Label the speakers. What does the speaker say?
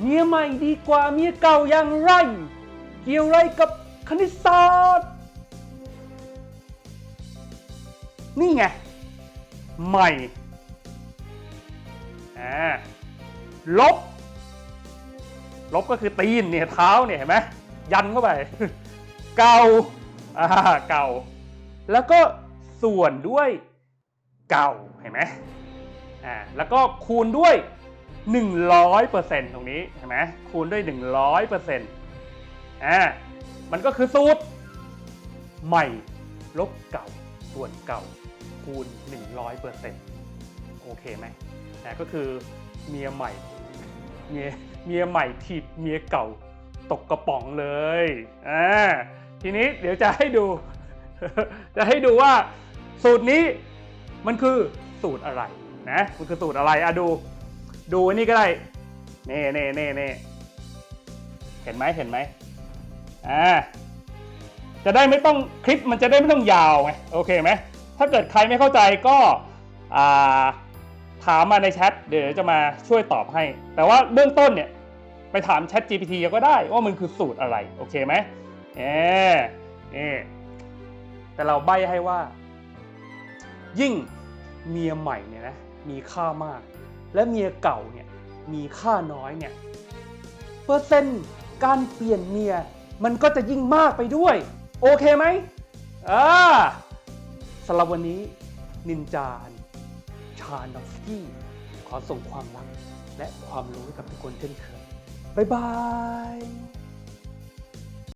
Speaker 1: เมียใหม่ดีกว่าเมียเก่าอย่างไร เกี่ยวไรกับคณิตศาสตร์ นี่ไง ใหม่อ่าลบ ลบก็คือตีนเนี่ยเท้าเนี่ยเห็นไหมยันเข้าไป เก่าอ่าเก่า แล้วก็ส่วนด้วยเก่าเห็นไหมอ่าแล้วก็คูณด้วย 100%ตรงนี้เห็นไหมคูณด้วย 100%อ่ามันก็คือสูตร ใหม่ลบเก่าส่วนเก่าคูณ 100%โอเคไหมอ่าก็คือเมียใหม่เมียเมียใหม่ถีบเมียเก่าตกกระป๋องเลยอ่าทีนี้เดี๋ยวจะให้ดู จะให้ดูว่าสูตรนี้มันคือสูตรอะไรนะมันคือสูตรอะไรอะดู ดูอันนี่ก็ได้เน่เน่เน่เน่เห็นไหมเห็นไหมอ่าจะได้ไม่ต้องคลิปมันจะได้ไม่ต้องยาวไงโอเคไหมถ้าเกิดใครไม่เข้าใจก็อ่าถามมาในแชทเดี๋ยวจะมาช่วยตอบให้ แต่ว่าเบื้องต้นเนี่ยไปถาม Chat GPT ก็ได้ว่ามันคือสูตรอะไร โอเคไหมเออเออแต่เราใบให้ว่า ยิ่งเมียใหม่เนี่ยนะมีค่ามาก และเมียเก่าเนี่ยมีค่าน้อยเนี่ยเปอร์เซ็นต์การเปลี่ยนเมียมันก็จะยิ่งมากไปด้วย โอเคไหมอ่าสำหรับวันนี้นินจาชาโนฟสกี้ขอส่งความรักและความรู้ให้กับทุกคนเช่นเคยบ๊ายบาย